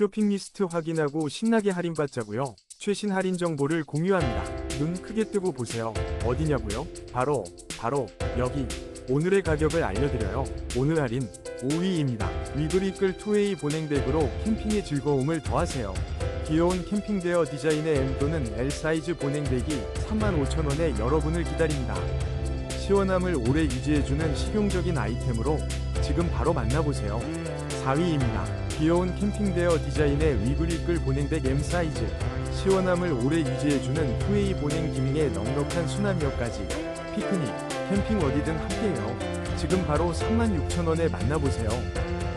쇼핑 리스트 확인하고 신나게 할인받자고요. 최신 할인 정보를 공유합니다. 눈 크게 뜨고 보세요. 어디냐고요? 바로 바로 여기. 오늘의 가격을 알려드려요. 오늘 할인 5위입니다. 위브리끌 2웨이 보냉백으로 캠핑의 즐거움을 더하세요. 귀여운 캠핑대어 디자인의 M 또는 L 사이즈 보냉백이 35,000원에 여러분을 기다립니다. 시원함을 오래 유지해주는 실용적인 아이템으로 지금 바로 만나보세요. 4위입니다. 귀여운 캠핑대어 디자인의 위브리끌 보냉백 M 사이즈. 시원함을 오래 유지해주는 투웨이 보냉 기능의 넉넉한 수납력까지. 피크닉, 캠핑 어디든 함께해요. 지금 바로 36,000원에 만나보세요.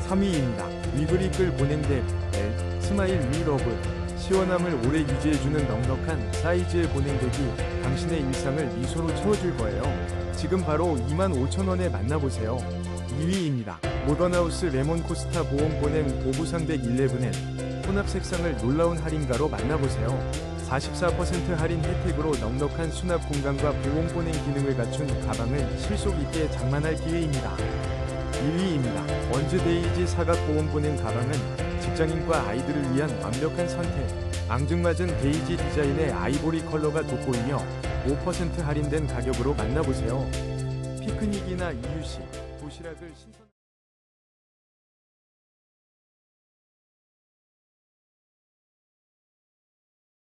3위입니다. 위브리끌 보냉백 L 스마일 위러브. 시원함을 오래 유지해주는 넉넉한 사이즈의 보냉백이 당신의 일상을 미소로 채워줄 거예요. 지금 바로 25,000원에 만나보세요. 2위입니다. 모던하우스 레몬 코스타 보온 보냉 보부상백 11엔 혼합 색상을 놀라운 할인가로 만나보세요. 44% 할인 혜택으로 넉넉한 수납 공간과 보온 보냉 기능을 갖춘 가방을 실속 있게 장만할 기회입니다. 1위입니다. 원즈 데이지 사각 보온 보냉 가방은 직장인과 아이들을 위한 완벽한 선택. 앙증맞은 데이지 디자인의 아이보리 컬러가 돋보이며 5% 할인된 가격으로 만나보세요. 피크닉이나 이유식, 도시락을 신선